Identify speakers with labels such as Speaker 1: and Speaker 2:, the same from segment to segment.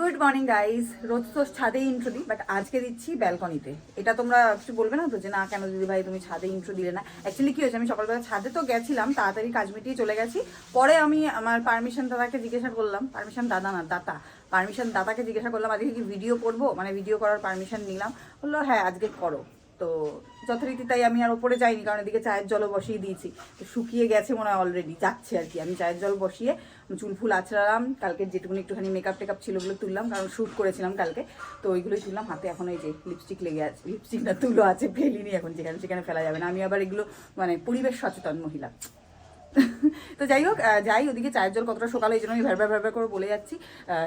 Speaker 1: Good morning guys রোজ তো ছাদে intro দিই বাট আজকে দিচ্ছি ব্যালকনিতে এটা তোমরা কিছু বলবে না তো, যে না, কেন দিদি ভাই তুমি ছাদে ইন্ট্রো দিলে না? অ্যাকচুয়ালি কী হয়েছে, আমি সকালবেলা ছাদে তো গেছিলাম, তাড়াতাড়ি কাজ মিটিয়ে চলে গেছি। পরে আমি আমার পারমিশন দাদাকে জিজ্ঞাসা করলাম পারমিশন দাদা না, দাতা। পারমিশন দাদাকে জিজ্ঞাসা করলাম, আজকে কি ভিডিও করব? মানে ভিডিও করার পারমিশন নিলাম। বলল হ্যাঁ আজকে করো। তো যথারীতি তাই আমি আর ওপরে যাইনি, কারণ এদিকে চায়ের জলও বসিয়ে দিয়েছি। তো শুকিয়ে গেছে মনে হয় অলরেডি যাচ্ছে আর কি। আমি চায়ের জল বসিয়ে চুল ফুল আছড়ালাম। কালকে যেটুকুনি একটুখানি মেকআপ টেকআপ ছিল ওগুলো তুললাম কারণ শ্যুট করেছিলাম কালকে। তো ওইগুলোই তুললাম। হাতে এখন এই যে লিপস্টিক লেগে আছে লিপস্টিকটা তুলো আছে ফেলিনি এখন যেখানে সেখানে ফেলা যাবে না। আমি আবার এগুলো মানে পরিবেশ সচেতন মহিলা। তো যাই হোক যাই ওদিকে চায়ের জল কতটা সকালে এই জন্য আমি ভ্যারবার ভ্যারবার করে বলে যাচ্ছি।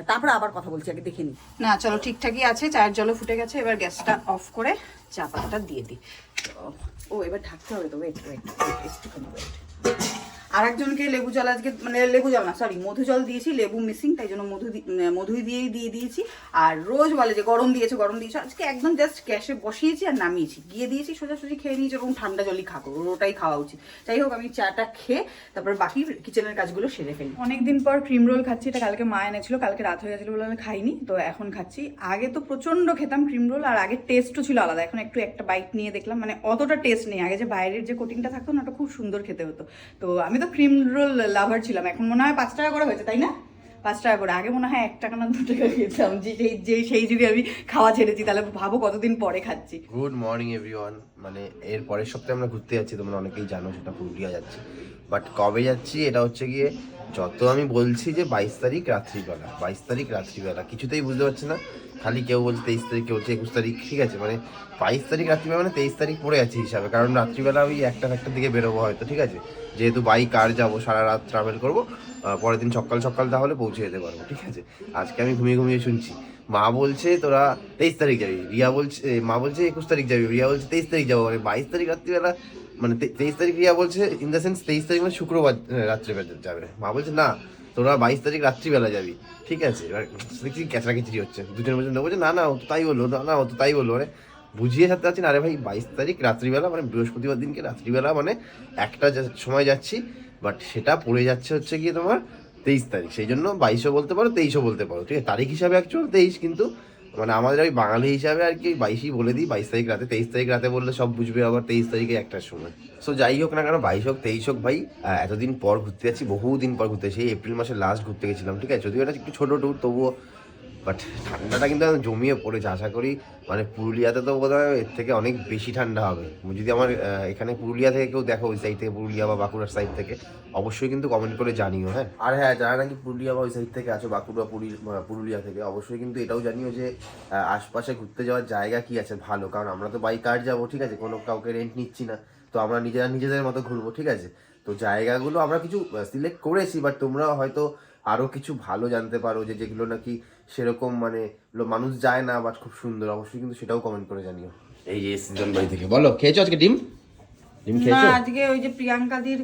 Speaker 1: তারপরে আবার কথা বলছি আগে দেখে নিই। না চলো ঠিকঠাকই আছে চায়ের জলও ফুটে গেছে এবার গ্যাসটা অফ করে চা পাতাটা দিয়ে দিই। ও এবার ঢাকতে হবে তো ওয়েট ওয়েট একটুখানি ওয়েট আর একজনকে লেবু জল আজকে মানে লেবু জল না সরি মধু জল দিয়েছি লেবু মিসিং তাই জন্য মধু উম, মধুই দিয়েই দিয়ে দিয়েছি। আর রোজ বলে যে গরম দিয়েছে গরম দিয়েছে আজকে একদম জাস্ট গ্যাসে বসিয়েছি আর নামিয়েছি। গিয়ে দিয়েছি সোজাসুজি খেয়ে নিয়েছি ওরকম ঠান্ডা জলই খাব ওটাই খাওয়া উচিত। যাই হোক আমি চাটা খেয়ে তারপর বাকি কিচেনের কাজগুলো সেরে ফেলি। অনেকদিন পর ক্রিম রোল খাচ্ছি এটা কালকে মা এনেছিল কালকে রাত হয়ে গেছিল বলে আমি খাইনি তো এখন খাচ্ছি। আগে তো প্রচণ্ড খেতাম ক্রিম রোল আর আগে টেস্টও ছিল আলাদা এখন একটু একটা বাইট নিয়ে দেখলাম মানে অতটা টেস্ট নেই। আগে যে বাইরের যে কোটিংটা থাকতো না ওটা খুব সুন্দর খেতে হতো। তো আমি তো ক্রিম রোল লাভার ছিলাম। এখন মনে হয় পাঁচ টাকা করে হয়েছে, তাই না? পাঁচ টাকা করে। আগে মনে হয় এক টাকা না দু টাকা খেতাম। যে সেই যে সেই যুগে আমি খাওয়া ছেড়েছি, তাহলে ভাবো কতদিন পরে খাচ্ছি।
Speaker 2: গুড মর্নিং এভরিওয়ান মানে এর পরের সপ্তাহে আমরা ঘুরতে যাচ্ছি, তোমরা অনেকেই জানো, সেটা পুরুলিয়া যাচ্ছি। বাট কবে যাচ্ছি, এটা হচ্ছে গিয়ে যত আমি বলছি যে বাইশ তারিখ রাত্রিবেলা, বাইশ তারিখ রাত্রিবেলা, কিছুতেই বুঝতে পারছি না। খালি কেউ বলছে তেইশ তারিখ, কেউ বলছে একুশ তারিখ, ঠিক আছে? মানে বাইশ তারিখ রাত্রিবেলা মানে তেইশ তারিখ পড়ে যাচ্ছে হিসাবে, কারণ রাত্রিবেলা ওই একটা একটার দিকে বেরোবো হয়তো, ঠিক আছে? যেহেতু বাইক কার যাব, সারা রাত ট্রাভেল করব পরের দিন সকাল সকাল তাহলে পৌঁছে যেতে পারব, ঠিক আছে? আজকে আমি ঘুমিয়ে ঘুমিয়ে শুনছি। মা বলছে, তোরা তেইশ তারিখ যাবি। রিয়া বলছে মা বলছে, একুশ তারিখ যাবি। রিয়া বলছে, তেইশ তারিখ যাব। মানে বাইশ তারিখ রাত্রিবেলা মানে তেইশ তারিখ রিয়া বলছে ইন দ্য সেন্স তেইশ তারিখ মানে শুক্রবার রাত্রিবেলা যাবে। মা বলছে, না, তোরা বাইশ তারিখ রাত্রিবেলা যাবি। ঠিক আছে? এবার দেখছি খিচড়ি হচ্ছে। দুজনের মধ্যে বলছে, না না, ও তো তাই বলল, না না, ও তো তাই বলল। মানে বুঝিয়ে সাথে আছি না। আরে ভাই, বাইশ তারিখ, রাত্রিবেলা মানে বৃহস্পতিবার দিনকে রাত্রিবেলা মানে একটা সময় যাচ্ছি। বাট সেটা পড়ে যাচ্ছে হচ্ছে গিয়ে তোমার তেইশ তারিখ। সেই জন্য বাইশও বলতে পারো, তেইশও বলতে পারো, ঠিক আছে? তারিখ হিসাবে অ্যাকচুয়াল তেইশ, কিন্তু মানে আমাদের ওই বাঙালি হিসাবে আর কি বাইশই বলে দিই। বাইশ তারিখ রাতে, তেইশ তারিখ রাতে বললে সব বুঝবে আবার তেইশ তারিখে একটার সময়। সো যাই হোক না কেন, বাইশ হোক, তেইশ হোক, ভাই এতদিন পর ঘুরতে যাচ্ছি, বহুদিন পর ঘুরতে সেই এপ্রিল মাসে লাস্ট ঘুরতে গেছিলাম, ঠিক আছে? যদিও এটা একটু ছোটো ট্যুর তবুও বাট ঠান্ডাটা কিন্তু জমিয়ে পড়েছে, আশা করি মানে পুরুলিয়াতে তো বোধ হয় এর থেকে অনেক বেশি ঠান্ডা হবে। যদি আমার এখানে পুরুলিয়া থেকে কেউ দেখো ওই সাইড থেকে পুরুলিয়া বা বাঁকুড়ার সাইড থেকে, অবশ্যই কিন্তু কমেন্ট করে জানিও হ্যাঁ। আর হ্যাঁ যারা নাকি পুরুলিয়া বা ওই সাইড থেকে আছো, বাঁকুড়া, পুরি- পুরুলিয়া থেকে, অবশ্যই কিন্তু এটাও জানিও যে আশপাশে ঘুরতে যাওয়ার জায়গা কি আছে ভালো, কারণ আমরা তো বাইক কার যাব, ঠিক আছে? কোনো কাউকে রেন্ট নিচ্ছি না, তো আমরা নিজেরা নিজেদের মতো ঘুরবো, ঠিক আছে? তো জায়গাগুলো আমরা কিছু সিলেক্ট করেছি বাট তোমরা হয়তো আরও কিছু ভালো জানতে পারো যে যেগুলো নাকি সেরকম মানে মানুষ যায় না বাট খুব সুন্দর। অবশ্যই কিন্তু সেটাও কমেন্ট করে জানিও। এই যে সিজন বাড়ি থেকে। বলো খেয়েছো আজকে ডিম? ডিম খেয়েছো?
Speaker 1: আজকে ওই যে প্রিয়াঙ্কাদির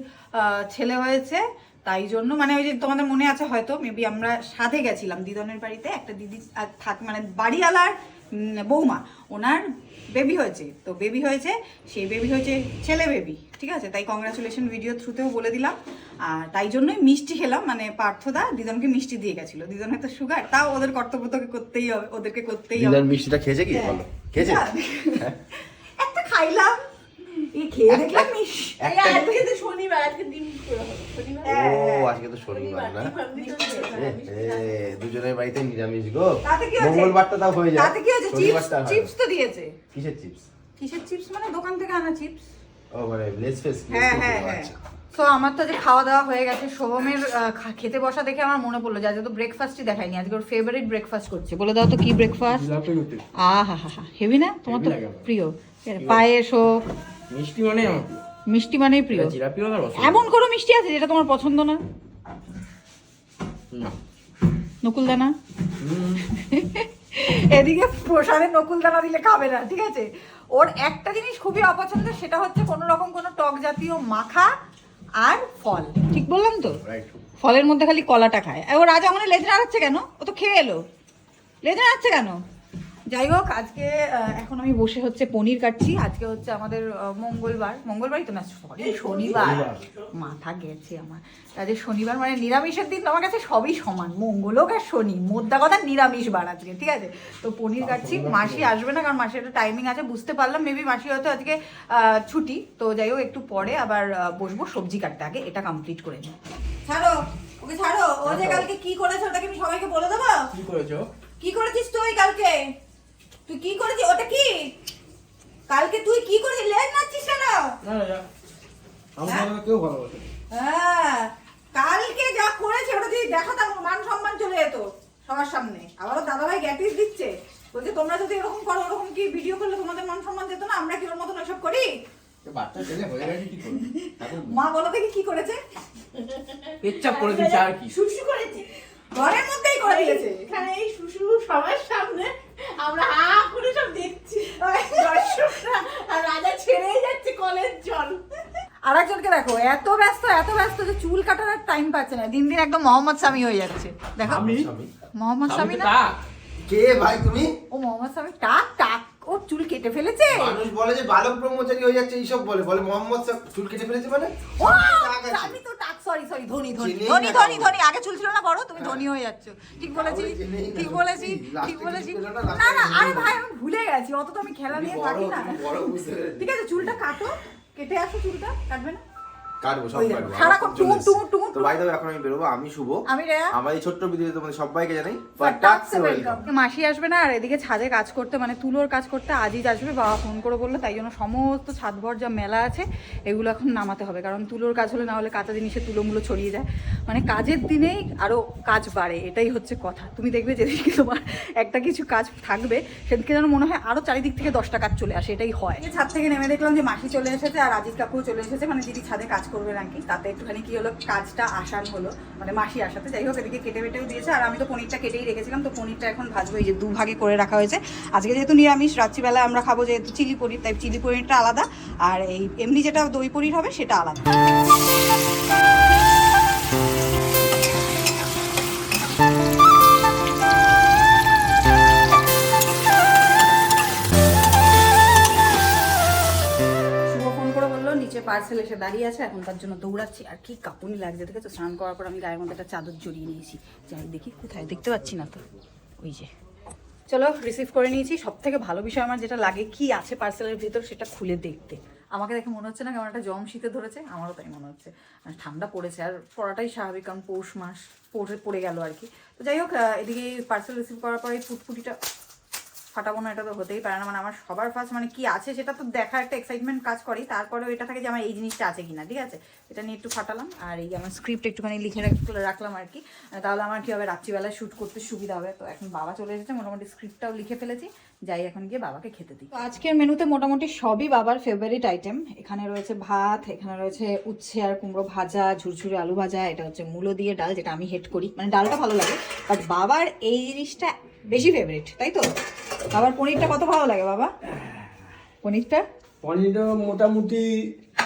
Speaker 1: ছেলে হয়েছে তাই জন্য মানে ওই যে তোমাদের মনে আছে হয়তো মেবি আমরা সাথে গেছিলাম দিদনের বাড়িতে একটা দিদি আর থাক মানে বাড়িওয়ালার বৌমা ওনার বেবি হয়েছে। তো বেবি হয়েছে সেই বেবি হয়েছে ছেলে বেবি ঠিক আছে? তাই কংগ্রাচুলেশন ভিডিও থ্রুতেও বলে দিলাম। আর তাই জন্যই মিষ্টি খেলাম মানে পার্থদা দিদনকে মিষ্টি দিয়ে গেছিল। দিদনের তো সুগার তাও ওদের কর্তব্য তোকে করতেই হবে ওদেরকে করতেই হবে।
Speaker 2: মিষ্টিটা খেয়েছে কি? বলো। খেয়েছে? হ্যাঁ।
Speaker 1: একটা খাইলাম। এই খেয়ে দেখলাম
Speaker 3: আজকে তো শনিবার আজকে ডিম করে হবে শনিবার।
Speaker 2: ও আজকে তো শনিবার না? দুজনের বাড়িতে নিরামিষ গো।
Speaker 1: তাতে কি
Speaker 2: মঙ্গলবারটা তাও হয়ে যায়।
Speaker 1: তাতে কি হয়েছে? চিপস
Speaker 2: হয়।
Speaker 1: তো দিয়েছে।
Speaker 2: কিসের চিপস?
Speaker 1: কিসের চিপস মানে? দোকান থেকে আনা চিপস।
Speaker 2: ও মানে লেস ফেস
Speaker 1: হ্যাঁ হ্যাঁ হ্যাঁ। তো আমার তো যে খাওয়া দাওয়া হয়ে গেছে। সোহমের খেতে বসা দেখে আমার মনে পড়ল যে আজকে তো ব্রেকফাস্টই দেখাইনি আজকে ওর ফেভারিট ব্রেকফাস্ট করছে। বলে দাও তো কি ব্রেকফাস্ট আহা হা হা হেভি না? তোমার তো। প্রিয়। পায়েস হোক
Speaker 4: মিষ্টি মানে
Speaker 1: মিষ্টি মানেই প্রিয়। এমন কোনো মিষ্টি আছে যেটা তোমার পছন্দ না?
Speaker 4: না।
Speaker 1: নকুলদানা?
Speaker 4: হুম,
Speaker 1: এদিকে প্রসাদে নকুলদানা দিলে খাবে না ঠিক আছে? ওর একটা জিনিস খুবই অপছন্দ সেটা হচ্ছে কোনো রকম কোনো টক জাতীয় মাখা আর ফল। ঠিক বললাম তো. ফলের মধ্যে খালি কলাটা খায়। আর ও রাজা মানে লেজরা নাড়াচ্ছে কেন? ও তো খেয়ে এলো। লেজরা নাড়াচ্ছে কেন? যাই হোক আজকে এখন আমি বসে হচ্ছে পনির কাটছি। আজকে হচ্ছে আমাদের মঙ্গলবার। মঙ্গলবারই তো না সরি শনিবার। মাথা গেছে আমার। আজকে শনিবার মানে নিরামিষের দিন তো আমার কাছে সবই সমান। মঙ্গল হোক আর শনি মোদ্দা কথা নিরামিষ বার আজকে ঠিক আছে? তো পনির কাটছি মাসি আসবে না কারণ মাসির একটা টাইমিং আছে বুঝতে পারলাম। মেবি মাসি হয়তো আজকে ছুটি। তো যাই হোক একটু পরে আবার বসবো সবজি কাটতে আগে এটা কমপ্লিট করে নিই। ছাড়ো ওকে ছাড়ো। ও যে কালকে কি করেছে ওটাকে আমি সবাইকে বলে দেবো?
Speaker 4: কি করেছ?
Speaker 1: কি করেছিস তুই কালকে? তুই কি করেছিস? ওটা কি? কালকে তুই কি করেছিস? লেজ নাচ্ছিস কেন?
Speaker 4: না না যা।
Speaker 1: হ্যাঁ?
Speaker 4: কেউ ভালোবাসে
Speaker 1: হ্যাঁ। কালকে যা করেছে ওটা যদি দেখাতাম মান সম্মান চলে যেত সবার সামনে। আবারও দাদাভাই গ্যাটিস দিচ্ছে। বলছে তোমরা যদি এরকম করো ওরকম কি ভিডিও করলে তোমাদের মান সম্মান যেত না? আমরা কি ওর মতন ওসব করি? মা বলো দেখি কি করেছে?
Speaker 4: পেচ্ছাপ করে দিচ্ছে আর কি?
Speaker 3: শুশু করেছে।
Speaker 1: ঘরের মধ্যেই করে দিয়েছে।
Speaker 3: এখানে এই শুশু সবার সামনে আমরা হা করে সব দেখছি। দর্শকরা আর রাজা ছেড়েই যাচ্ছে কলের জল।
Speaker 1: আর একজনকে দেখো এত ব্যস্ত এত ব্যস্ত যে চুল কাটার আর টাইম পাচ্ছে না। দিন দিন একদম মোহাম্মদ স্বামী হয়ে যাচ্ছে। দেখো
Speaker 4: আমি?
Speaker 1: মোহাম্মদ স্বামী না?
Speaker 4: কাক।
Speaker 2: কে ভাই তুমি?
Speaker 1: ও মোহাম্মদ স্বামী টাক টাক। ও চুল কেটে ফেলেছে?
Speaker 2: মানুষ বলে যে বালক ব্রহ্মচারী হয়ে যাচ্ছে এইসব বলে। বলে মোহাম্মদ চুল কেটে ফেলেছে মানে?
Speaker 1: ও আমি তো সরি সরি ধনী ধনী। ধনী ধনী ধনী। আগে চুল ছিল না বড় তুমি ধনী হয়ে যাচ্ছ। ঠিক বলেছি। ঠিক বলেছি? ঠিক বলেছি?
Speaker 2: না,
Speaker 1: না আরে ভাই আমি ভুলে গেছি। অত তো আমি খেলা নিয়ে থাকি না। ঠিক আছে চুলটা কাটো কেটে আসো চুলটা কাটবে না?
Speaker 2: কাটবো সব
Speaker 1: সারাক্ষণ
Speaker 2: তো এখন আমি বেরোবো আমি শুভ।
Speaker 1: আমি রেয়া।
Speaker 2: আমার এই ছোট্ট ভিডিওতে তোমাদের সবাইকে জানাই
Speaker 1: ফাটাক্সে। মাসি আসবে না আর এদিকে ছাদে কাজ করতে মানে তুলোর কাজ করতে আসবে বাবা ফোন করে বলল তাই জন্য সমস্ত ছাদভর যা মেলা আছে এগুলো এখন নামাতে হবে কারণ তুলোর কাজ হলে না হলে কাঁচা জিনিসে তুলোমুলো ছড়িয়ে যায়। মানে কাজের দিনেই আরও কাজ বাড়ে এটাই হচ্ছে কথা। তুমি দেখবে যেদিনকে তোমার একটা কিছু কাজ থাকবে সেদিনকে যেন মনে হয় আরও চারিদিক থেকে দশটা কাজ চলে আসে এটাই হয়। ছাদ থেকে নেমে দেখলাম যে মাসি চলে এসেছে আর আজিজ কাকুও চলে এসেছে মানে দিদি ছাদে কাজ করবে নাকি তাতে একটুখানি কি হলো, কাজটা আসান হলো মানে মাসি আসাতে। যাই হোক, এদিকে কেটে বেটেও দিয়েছে, আর আমি তো পনিরটা কেটেই রেখেছিলাম, তো পনিরটা এখন ভাজবো, এই যে দুভাগে করে রাখা হয়েছে। আজকে যেহেতু নিরামিষ রাত্রিবেলা আমরা খাব যেহেতু চিলি পনির, তাই চিলি পনিরটা আলাদা, আর এই এমনি যেটা দই পনির হবে, সেটা আলাদা। পার্সেল এসে দাঁড়িয়ে আছে, এখন তার জন্য দৌড়াচ্ছি। আর কি কাপুনি লাগছে দেখেছ স্নান করার পর আমি গায়ের মধ্যে একটা চাদর জড়িয়ে নিয়েছি। যাই দেখি কোথায়, দেখতে পাচ্ছি না তো। ওই যে। চলো রিসিভ করে নিয়েছি। সব থেকে ভালো বিষয় আমার যেটা লাগে, কি আছে পার্সেলের ভিতর, সেটা খুলে দেখতে। আমাকে দেখে মনে হচ্ছে না কেমন একটা জম শীতে ধরেছে, আমারও তাই মনে হচ্ছে। ঠান্ডা পড়েছে, আর পড়াটাই স্বাভাবিক, কারণ পৌষ মাস পড়ে পড়ে গেল আর কি। তো যাই হোক এদিকে পার্সেল রিসিভ করার পরে ফুটফুটিটা ফাটাবো না, এটা তো হতেই পারে না। মানে আমার সবার ফার্স্ট মানে কি আছে সেটা তো দেখার একটা এক্সাইটমেন্ট কাজ করি তারপরেও এটা থাকে যে আমার এই জিনিসটা আছে কিনা, ঠিক আছে? এটা নিয়ে একটু ফাটালাম আর এই আমার স্ক্রিপ্ট একটুখানি লিখে রাখ- রাখলাম আর কি। তাহলে আমার কি হবে, রাত্রিবেলায় শ্যুট করতে সুবিধা হবে। তো এখন বাবা চলে এসেছে, মোটামুটি স্ক্রিপ্টটাও লিখে ফেলেছি। যাই, এখন গিয়ে বাবাকে খেতে দিই। আজকের মেনুতে মোটামুটি সবই বাবার ফেভারিট আইটেম এখানে রয়েছে ভাত, এখানে রয়েছে উচ্ছে আর কুমড়ো ভাজা, ঝুরঝুরে আলু ভাজা, এটা হচ্ছে মূলো দিয়ে ডাল, যেটা আমি হেড করি। মানে ডালটা ভালো লাগে। বাট বাবার এই জিনিসটা বেশি ফেভারিট তাই তো? বাবার পনিরটা কত ভালো লাগে বাবা? পনিরটা?
Speaker 5: পনিরটা মোটামুটি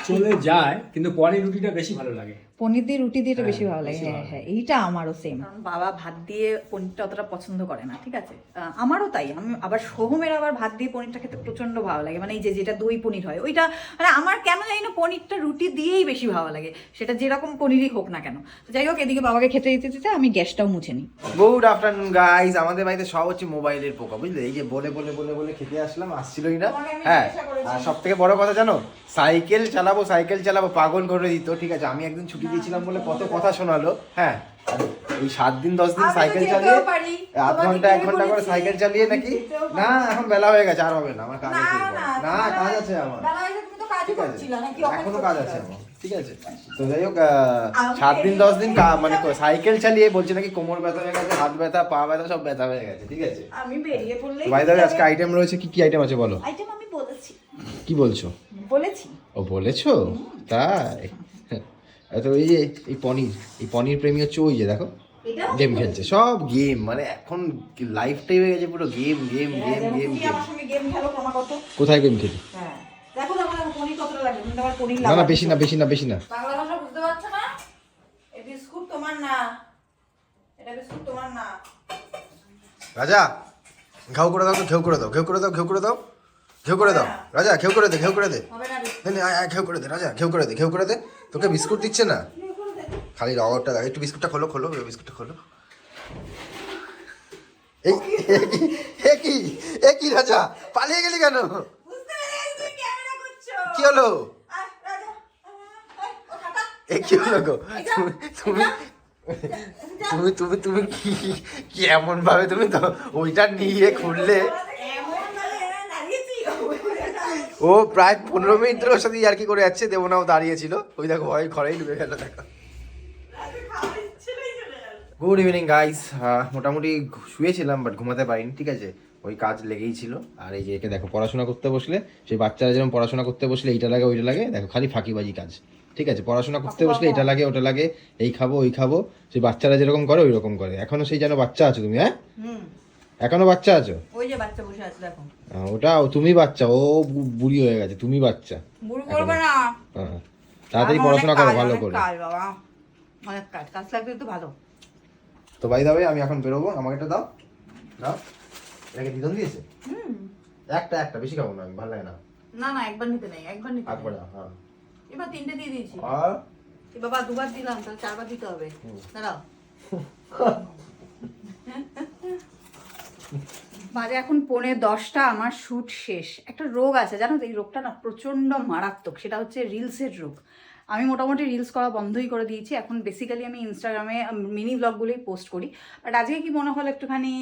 Speaker 5: চলে যায়, কিন্তু পনির রুটিটা বেশি ভালো লাগে।
Speaker 1: পনির দিয়ে রুটি দিয়ে এটা বেশি ভালো লাগে। হ্যাঁ হ্যাঁ এইটা আমারও সেম কারণ বাবা ভাত দিয়ে পনিরটা অতটা পছন্দ করে না ঠিক আছে? আমারও তাই। আমি আবার সোহমের আবার ভাত দিয়ে পনিরটা খেতে প্রচণ্ড ভালো লাগে। মানে এই যে যেটা দই পনির হয় ওইটা মানে আমার কেন জানি না পনিরটা রুটি দিয়েই বেশি ভালো লাগে। সেটা যেরকম পনিরই হোক না কেন। তো যাই হোক এদিকে বাবাকে খেতে দিতে দিতে আমি গ্যাসটাও মুছে নিই।
Speaker 2: গুড আফটারনুন গাইস আমাদের বাড়িতে সব হচ্ছে মোবাইলের পোকা বুঝলে? এই যে বলে বলে বলে বলে খেতে আসলাম আসছিলই না হ্যাঁ। আর সব থেকে বড় কথা জানো সাইকেল চালাবো সাইকেল চালাবো পাগল করে দিত ঠিক আছে? আমি একদিন ছুটি দিয়েছিলাম বলে কত কথা শোনালো হ্যাঁ? এই সাত দিন দশ দিন সাইকেল চালিয়ে আধ ঘণ্টা এক ঘণ্টা করে সাইকেল চালিয়ে নাকি? না এখন বেলা হয়ে গেছে আর হবে না আমার কাজ আছে
Speaker 1: না।
Speaker 2: কাজ আছে আমার। ঠিক আছে। এখনও কাজ আছে আমার ঠিক আছে। তো যাই হোক সাত দিন দশ দিন মানে সাইকেল চালিয়ে বলছে নাকি কোমর ব্যথা হয়ে গেছে হাত ব্যথা পা ব্যথা সব ব্যথা হয়ে গেছে ঠিক আছে।
Speaker 1: আমি বেরিয়ে পড়লেই
Speaker 2: ভাই দাদা আজকে আইটেম রয়েছে কি কি আইটেম আছে বলো?
Speaker 1: আইটেম আমি বলেছি।
Speaker 2: কি বলছো?
Speaker 1: বলেছি।
Speaker 2: ও বলেছ? তাই? তো এই যে এই পনির এই পনির প্রেমী হচ্ছে ওই যে দেখো। গেম খেলছে সব গেম মানে এখন লাইফটাই হয়ে গেছে পুরো game game game game game.
Speaker 1: Game
Speaker 2: কোথায় গেম খেলি?
Speaker 1: হ্যাঁ।
Speaker 2: না না বেশি না বেশি না বেশি না।
Speaker 1: বাংলা ভাষা বুঝতে পারছ না? এই বিস্কুট তোমার না। এটা বিস্কুট তোমার না।
Speaker 2: রাজা ঘাউ করে দাও তো ঘেউ করে দাও ঘেউ করে দাও ঘেউ করে দাও। ঘেউ করে দাও। রাজা ঘেউ করে দে ঘেউ করে দে। ঘেউ করে দে রাজা ঘেউ করে দে ঘেউ করে দে। তোকে বিস্কুট দিচ্ছে না? খালি রগরটা দেখ একটু বিস্কুটটা খোলো খোলো বিস্কুটটা খোলো। এই এ কি- এ কি রাজা? পালিয়ে গেলি কেন? কি হলো। এ কি হলো গো? তুমি তুমি তুমি তুমি তুমি কি কি এমন ভাবে তুমি তো ওইটা নিয়ে খুললে
Speaker 1: এমন ভাবে দাঁড়িয়েছি।
Speaker 2: ও প্রায় পনেরো মিনিট ধরে ওর সাথে ইয়ার্কি করে যাচ্ছে দেবনাও দাঁড়িয়েছিল। ওই দেখো ভয়, ঘরেই ডুবে গেল, দেখো। গুড ইভিনিং গাইস মোটামুটি শুয়েছিলাম বাট ঘুমাতে পারিনি, ঠিক আছে? ওই কাজ লেগেই ছিল। আর এই যে একে দেখো, পড়াশোনা করতে বসলে, সেই বাচ্চারা যেরকম পড়াশোনা করতে বসলে এইটা লাগে, ওইটা লাগে, দেখো, খালি ফাঁকিবাজি কাজ, ঠিক আছে? পড়াশোনা করতে বসলে এটা লাগে, ওটা লাগে, এই খাব, ওই খাব, সেই বাচ্চারা যেরকম করে ওই রকম করে। এখনও সেই যেন বাচ্চা আছো তুমি হ্যাঁ? এখনও বাচ্চা আছো?
Speaker 1: ওই যে বাচ্চা বসে আছে দেখো।
Speaker 2: ওটা তুমি বাচ্চা ও বুড়ি হয়ে গেছে তুমি বাচ্চা।
Speaker 1: বুড়ো করবে না।
Speaker 2: হ্যাঁ। তাড়াতাড়ি পড়াশোনা করো ভালো করে।
Speaker 1: বাবা। অনেক কাজ কাজ লাগবে তো ভালো।
Speaker 2: তো বাই দাবে আমি এখন বেরোবো আমাকে একটা দাও। দাও। এটাকে দিদন দিয়েছে?
Speaker 1: হুম।
Speaker 2: একটা একটা বেশি খাব না আমি ভালো লাগে না।
Speaker 1: না না একবার নিতে নেই একবার নিতে।
Speaker 2: একবার দাও, হ্যাঁ।
Speaker 1: এবার তিনটে দিয়ে দিয়েছি।
Speaker 2: আর?
Speaker 1: এ বাবা দুবার দিলাম তাহলে চারবার দিতে হবে। দাঁড়াও। বাজে এখন পৌনে দশটা, আমার শ্যুট শেষ। একটা রোগ আছে, জানো তো, এই রোগটা না প্রচণ্ড মারাত্মক, সেটা হচ্ছে রিলসের রোগ। আমি মোটামুটি রিলস করা বন্ধই করে দিয়েছি, এখন বেসিক্যালি আমি ইনস্টাগ্রামে মিনি ব্লগগুলোই পোস্ট করি। বাট আজকে কি মনে হলো একটুখানি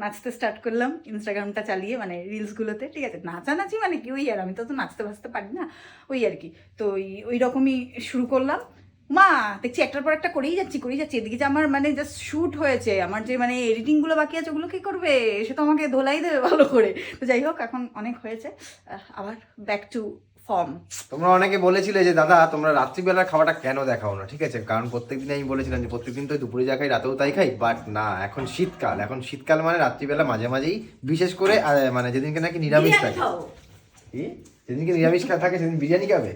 Speaker 1: নাচতে স্টার্ট করলাম, ইনস্টাগ্রামটা চালিয়ে মানে রিলসগুলোতে, ঠিক আছে? নাচানাচি মানে কি, ওই আর, আমি তো তো নাচতে ভাসতে পারি না, ওই আর কি। তো ওই ওই রকমই শুরু করলাম। মা দেখছি একটার পর একটা করেই যাচ্ছি করেই যাচ্ছি। এদিকে যে আমার মানে জাস্ট শ্যুট হয়েছে আমার যে মানে এডিটিংগুলো বাকি আছে ওগুলো কী করবে? সে তো আমাকে ধোলাই দেবে ভালো করে। তো যাই হোক এখন অনেক হয়েছে। আবার ব্যাক টু ফর্ম
Speaker 2: তোমরা অনেকে বলেছিলে যে দাদা তোমরা রাত্রিবেলার খাবারটা কেন দেখাও না? ঠিক আছে? কারণ প্রত্যেকদিন আমি বলেছিলাম যে প্রত্যেকদিন তো দুপুরে যা খাই রাতেও তাই খাই। বাট না এখন শীতকাল। এখন শীতকাল মানে রাত্রিবেলা মাঝে মাঝেই বিশেষ করে মানে যেদিনকে নাকি নিরামিষ থাকে কি? যেদিনকে নিরামিষ খা- থাকে সেদিন বিরিয়ানি খাবে?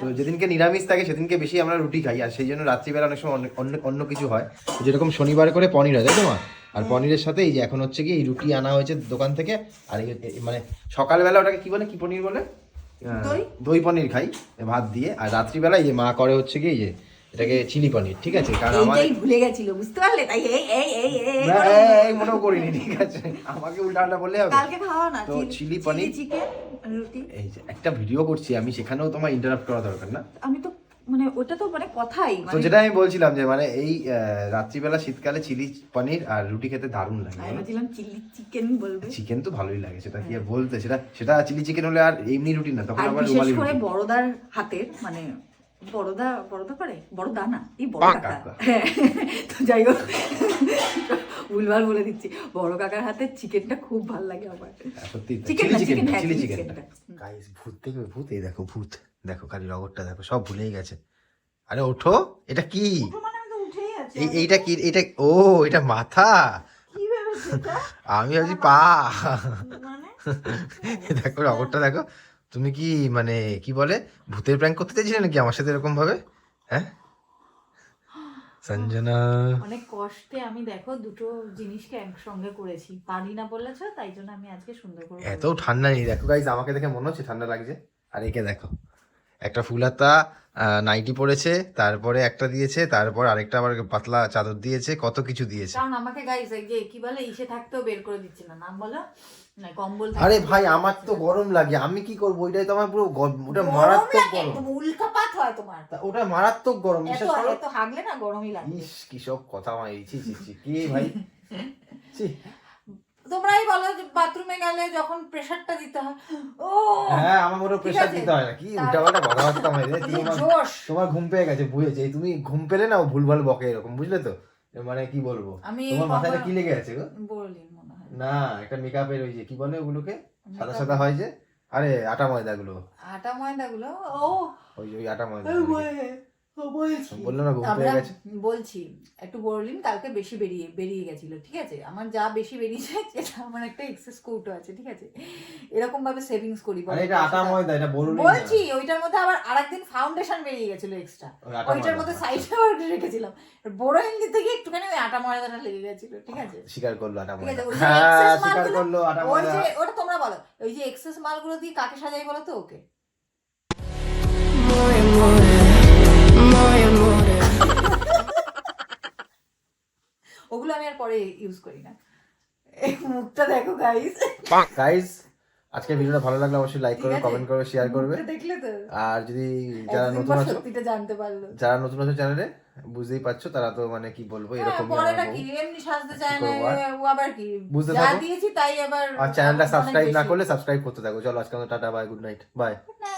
Speaker 2: তো যেদিনকে নিরামিষ থাকে সেদিনকে বেশি আমরা রুটি খাই আর সেই জন্য রাত্রিবেলা অনেক সময় অন্য- অন্য কিছু হয়। যেরকম শনিবার করে পনির হয় তাই তো মা? আর পনিরের সাথে এই যে এখন হচ্ছে কি এই রুটি আনা হয়েছে দোকান থেকে আর মানে সকালবেলা ওটাকে কি বলে কি পনির বলে?
Speaker 1: দই?
Speaker 2: দই পনির খাই ভাত দিয়ে। আর রাত্রিবেলা এই যে মা করে হচ্ছে কি এই যে এটাকে চিলি পনির ঠিক আছে? কারণ আমার
Speaker 1: ভুলে গেছিল বুঝতে পারলে? তাই এই এই এই এই
Speaker 2: না, এই, এই মনেও করিনি ঠিক আছে। আমাকে উল্টা পাল্টা বললে হবে।
Speaker 1: কালকে খাওয়া না
Speaker 2: তো চিলি পনির
Speaker 1: চিকেন রুটি।
Speaker 2: এই যে একটা ভিডিও করছি আমি সেখানেও তোমার ইন্টারাপ্ট করা দরকার না?
Speaker 1: আমি তো মানে ওটা তো মানে কথাই
Speaker 2: তো
Speaker 1: মানে
Speaker 2: যেটা আমি বলছিলাম যে মানে এই রাত্রিবেলা শীতকালে চিলি পনির আর রুটি খেতে দারুণ লাগে
Speaker 1: আমি ভাবছিলাম চিলি চিকেন বলবে।
Speaker 2: চিকেন তো ভালোই লাগে সেটা কি আর বলতে? সেটা সেটা চিলি চিকেন হলে আর এমনি রুটি না তখন আবার রুমালি
Speaker 1: করে বড়দার হাতের মানে বড়দা বড়দা করে বড়দা না এই বড় কাকা। হ্যাঁ তো যাই হোক ভুলভাল বলে দিচ্ছি। বড় কাকার হাতের চিকেনটা খুব ভালো লাগে আমার।
Speaker 2: হ্যাঁ, চিকেন
Speaker 1: chicken, হ্যাঁ,
Speaker 2: চিলি চিকেন। গাইস ভূত দেখবে ভূত? এই দেখো ভূত। দেখো খালি রগরটা দেখো সব ভুলেই গেছে। আরে ওঠো এটা কি?
Speaker 1: মানে আমি তো উঠেই আছি
Speaker 2: এই এইটা কি? এটা ও এটা মাথা? আমি ভাবছি পা।
Speaker 1: মানে?
Speaker 2: দেখো রগরটা দেখো। তুমি কি মানে কি বলে ভূতের প্র্যাঙ্ক করতে চাইছিলে নাকি আমার সাথে এরকম ভাবে? হ্যাঁ? সঞ্জনা।
Speaker 3: অনেক কষ্টে আমি দেখো দুটো জিনিসকে একসঙ্গে করেছি। পারি না বলেছ তাই জন্য আমি আজকে সুন্দর করে
Speaker 2: এত ঠান্ডা নেই। দেখো গাইজ আমাকে দেখে মনে হচ্ছে ঠান্ডা লাগছে। আর একে দেখো। একটা ফুলাতা নাইটি পরেছে তারপরে একটা দিয়েছে তারপর আরেকটা আবার পাতলা চাদর দিয়েছে কত কিছু দিয়েছে।
Speaker 3: কারণ আমাকে গাইস এই যে কি বলে ইসে থাকতেও বের করে দিচ্ছে না। নাম বলো?
Speaker 2: আরে ভাই আমার তো গরম লাগে। আমি কি করব? ওইটাই তো আমার পুরো ওটা মারাত্মক গরম।
Speaker 3: উল্কাপাত হয় তোমার।
Speaker 2: ওটা মারাত্মক গরম বিশ্বাস করো?
Speaker 3: হাগলে না গরমই লাগে।
Speaker 2: ইস কি সব কথা আমার ছি ছি ছি। কি ভাই? ছি।
Speaker 3: তোমরাই বলো যে বাথরুমে গেলে যখন প্রেসারটা দিতে হয় ও!
Speaker 2: হ্যাঁ আমার
Speaker 3: ঠিক
Speaker 2: প্রেশার দিতে হয় না। কি
Speaker 3: তার-
Speaker 2: উল্টা পাল্টা কথাবার্তা আমার
Speaker 3: কি
Speaker 2: তোমার তোমার ঘুম পেয়ে গেছে বুঝেছে তুমি ঘুম পেলে না ও ভুলভাল বকে এরকম বুঝলে তো? মানে কি বলব?
Speaker 3: আমি
Speaker 2: তোমার মাথায় কি লেগে আছে গো?
Speaker 3: বলি হয়
Speaker 2: না একটা মেকআপের ওই যে কি বলে ওগুলোকে? সাদা সাদা হয় যে? আরে আটা ময়দা গুলো
Speaker 3: আটা ময়দা গুলো ও
Speaker 2: ওই ওই আটা ময়দা।
Speaker 3: বলছি।
Speaker 1: একটু বর্লিন কালকে বেশি বেরিয়ে বেরিয়ে গেছিল ঠিক আছে? আমার যা বেশি বেরিয়েছে সেটা আমার একটা এক্সেস কৌটো আছে ঠিক আছে? এরকম ভাবে সেভিংস করি
Speaker 2: এটা আটা ময়দা এটা বলুন
Speaker 1: বলছি ওইটার মধ্যে আবার আরেকদিন ফাউন্ডেশন বেরিয়ে গেছিল এক্সট্রা ওইটার মধ্যে সাইডে আবার রেখেছিলাম। বড় হিন্দি থেকে একটুখানি ওই আটা ময়দাটা লেগে গেছিল ঠিক আছে?
Speaker 2: স্বীকার করল আটা
Speaker 1: ঠিক
Speaker 2: ময়দা। হ্যাঁ স্বীকার করল আটা
Speaker 1: ওই যে ওটা তোমরা বলো ওই যে এক্সেস মালগুলো দিয়ে কাকে সাজাই বলো তো ওকে? ওগুলো আমি আর পরে ইউজ করি না। এই মুখটা দেখো গাইস
Speaker 2: গাইস আজকের ভিডিওটা ভালো লাগলে অবশ্যই লাইক করবে কমেন্ট করবে শেয়ার করবে।
Speaker 1: দেখলে তো।
Speaker 2: আর যদি যারা নতুন আছো
Speaker 1: সত্যিটা জানতে পারল।
Speaker 2: যারা নতুন আছো চ্যানেলে বুঝতেই পারছ তারা তো মানে কি বলব
Speaker 1: হ্যাঁ,
Speaker 2: এরকম
Speaker 1: কি এমনি সাজতে চায় না ও আবার কি?
Speaker 2: বুঝতে
Speaker 1: যা দিয়েছি তাই আবার
Speaker 2: আর চ্যানেলটা সাবস্ক্রাইব না। করলে সাবস্ক্রাইব করতে থাকো। চলো আজকে tata bye good night bye
Speaker 1: না।